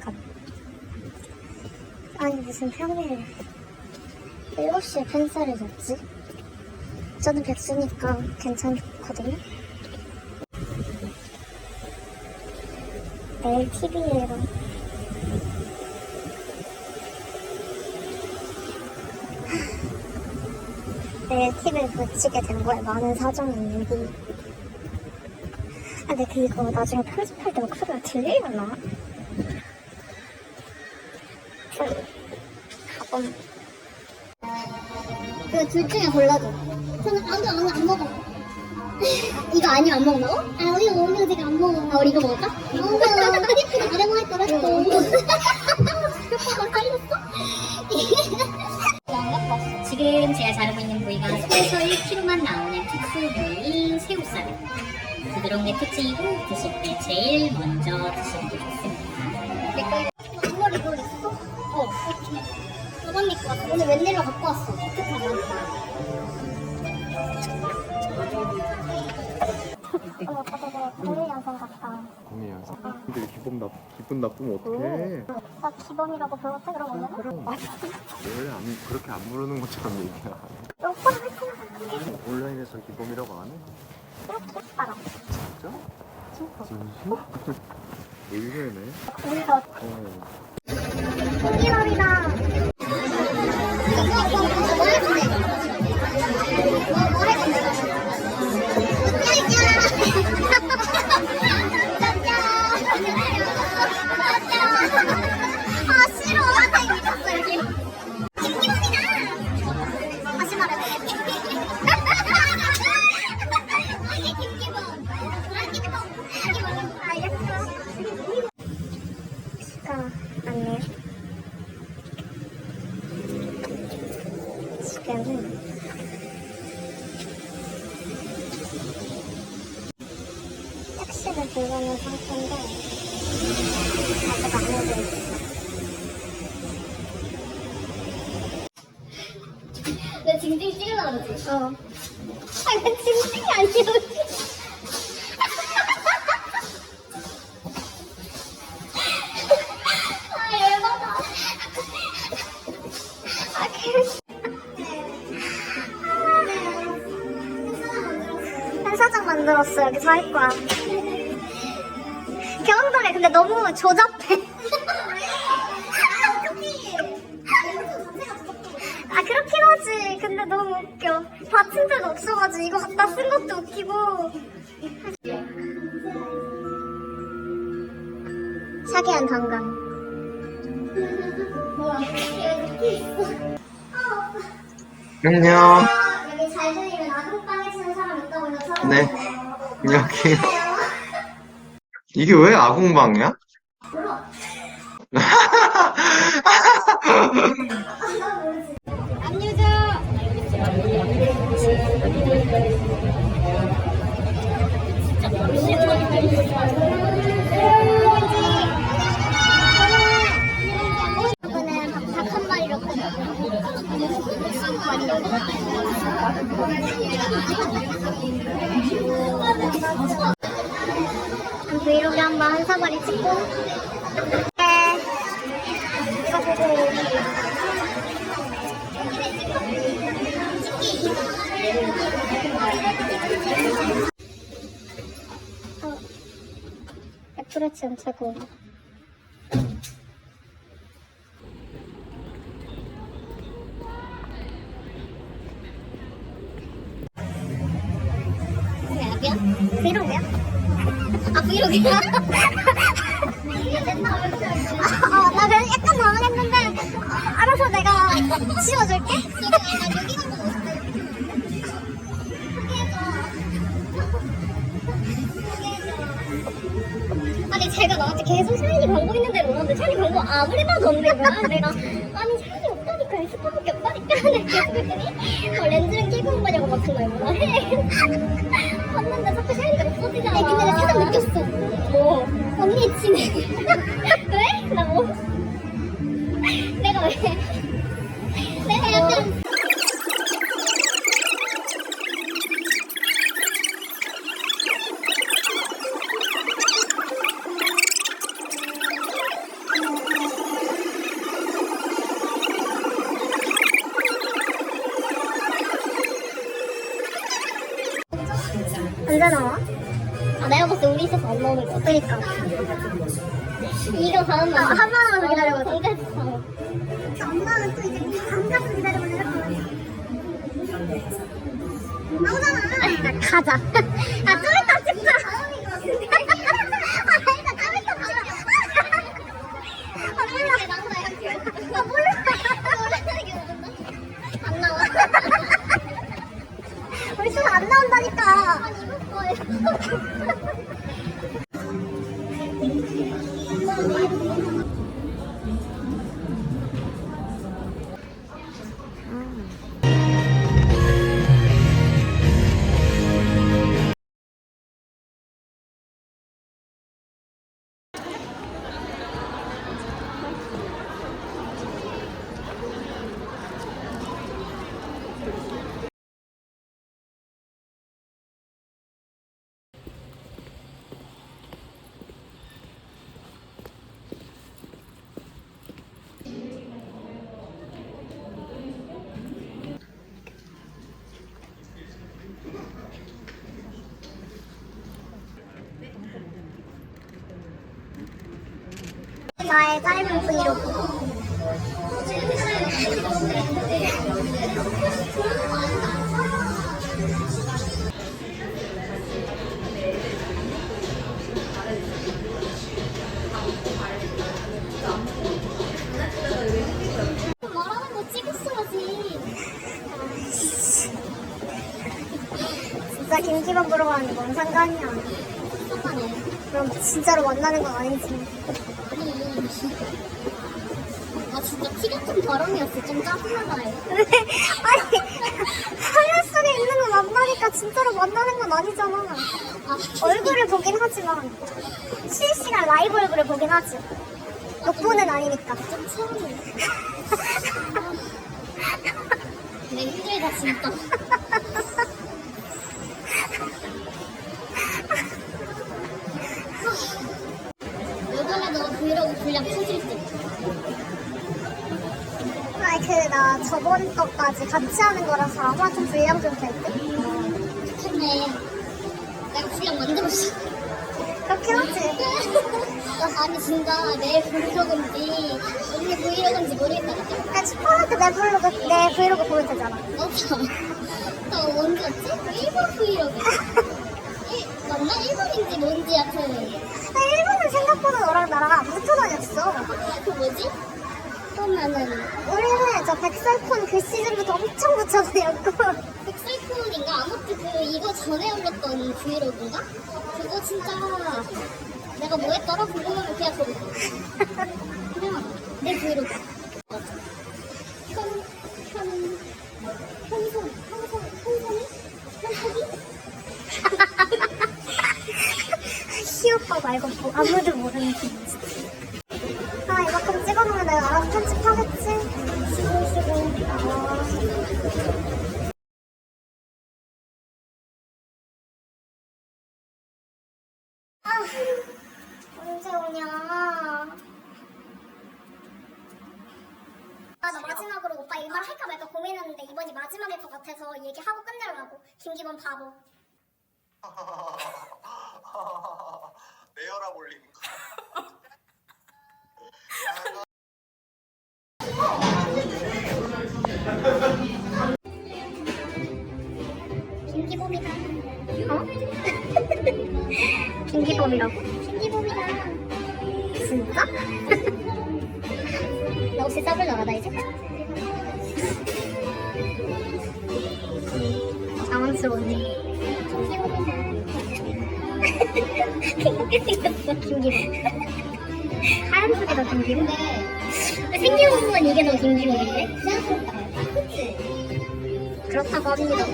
갔. 아니 무슨 평일 7시에 팬사를 줬지? 저는 백수니까 괜찮거든요. 내일 TV에요. 내일 TV를 붙이게 된 거에 많은 사정이 있는데. 아, 근데 그거 나중에 편집할 때 목소리가 들리려나? 그, 가끔. 그둘 중에 골라줘. 저는 아무도 안, 안 먹어. 이거 아니면 안 먹는다고? 아, 우리 오늘 제가 안 먹어. 아, 우리 이거 먹을까? 어, 아래모 할 거라 했어. 오빠가 살렸어? 제가 자르고 있는 부위가 속에서 1kg만 나오는 특수 부위인 새우살. 부드러운 게 특징이고 드실 때 제일 먼저 드시는 게 좋습니다. 앞머리 이거 있어? 어. 저번 입고 왔어. 오늘 웬일로 갖고 왔어. 어, 아니야. 근데 기분 나 기분 나쁘면 어떡해? 나 기범이라고 오늘은? 그럼 원래 안, 그렇게 안 부르는 것처럼 얘기야. 오빠랑 했잖아. 온라인에서 기범이라고 안 해? 이렇게 알아. 진짜? 진짜. 진심? 의외네. 우리가 어. 토끼놀이다. 지금은 택시를 불러놓은 상태인데 아직 안 오고 있어. 내 징징 찍으려고 그러지? 어. 아, 내 징징이 아니었지. 만들었어. 여기 거야. 경험담에 근데 너무 조잡해. 아 그렇긴 하지. 근데 너무 웃겨. 받침대도 없어가지고 이거 갖다 쓴 것도 웃기고. 샤기한 단감. 뭐야, 여기 있어. 아, 오빠. 안녕. 아, 여기 잘 들리면 아동빵에 치는 사람 있다고 해서 찾 여기. 이게 왜 아궁방이야? 몰라. 브이로그 한번 한 사거리 찍고. 네. 어, 애플워치는 최고. 아, 브이로그야? 어, 나 그냥 약간 당황했는데, 어, 알아서 내가 지워줄게. 아니 제가 나한테 계속 샤이니 광고 있는 데로 오는데 샤이니 광고 아무리 봐도 없는 거야 내가 아니 샤이니 없다니까 에스파밖에 없다니까 내가 계속 했더니 어, 렌즈를 끼고 온 거냐고 같은 거야 뭐라 해 봤는데 자꾸 샤이니가 없어지잖아 근데 나 살짝 느꼈어 뭐 언니 치네 왜? 나 뭐? 내가 왜? 내가 약간 안 나오는 거. 그니까. 이거 다음 아, 한 번만 기다려봐. 공개해서 다음. 엄마는 또 이제 감가서 기다려보자. 나오잖아. 가자. 아, 좀 이따 찍자. 아. 아, 몰라. 아, 몰라. 안 나와. 우리 나온다니까. ハハハハ! 나의 짧은 브이로그. 말하는 거 찍었어야지. 진짜 김기범 보러 가는 게뭔 상관이야. 잠깐만요. 그럼 진짜로 만나는 건 아니지. 아니. 아, 진짜 티 같은 발언이었어. 좀 짜증나요. 근데 아니 화면 속에 있는 건 만나니까 진짜로 만나는 건 아니잖아. 아, 얼굴을 보긴 하지만 실시간 라이브 얼굴을 보긴 하지. 녹보는 아니니까. 좀 채우네. 내 힘들다, 진짜. 그 터질 때. 아니 그나 저번 것까지 같이 하는 거라서 아마 좀 분량 좀 될 듯? 좋네. 내가 분량 만들었어. 그렇긴 하지. 나 아니 진짜 내 브이로그인지 언니 브이로그인지 모르겠다니까. 그냥 10%내 브이로그, 내 브이로그 보면 되잖아. 맞아. 나 언제였지? 일본 브이로그. 일, 맞나? 일본인지 뭔지 하여튼. 나 일본 은 생각보다 너랑 나랑 붙어 다녔어. 그 뭐지? 그러면은 우리는 저 백설콘 그 시즌부터 엄청 붙여 다녔고. 백설콘인가? 아무튼 그 이거 전에 올렸던 브이로그인가? 그거 진짜 내가 뭐 했더라? 궁금하면 그냥 그거. 그냥 내 브이로그. 현손이? 시오빠 말고 뭐 아무도 모르는 김치. 아 이만큼 찍어놓으면 내가 알아서 편집하겠지. 쉬고. 아. 아 언제 오냐? 아나 마지막으로 오빠 이 말 할까 말까 고민했는데 이번이 마지막일 것 같아서 얘기하고 끝내려고. 김기범 바보. 김기범이라고? 김기범이다. 진짜? 나 혹시 싸불 나가다 이제? 당황스러웠네. 김기범이다. 생겼어. 김기범. 하얀 속에다 김기범? 생긴 부분 이게 더 김기범인데? 그치? 그렇다고 합니다.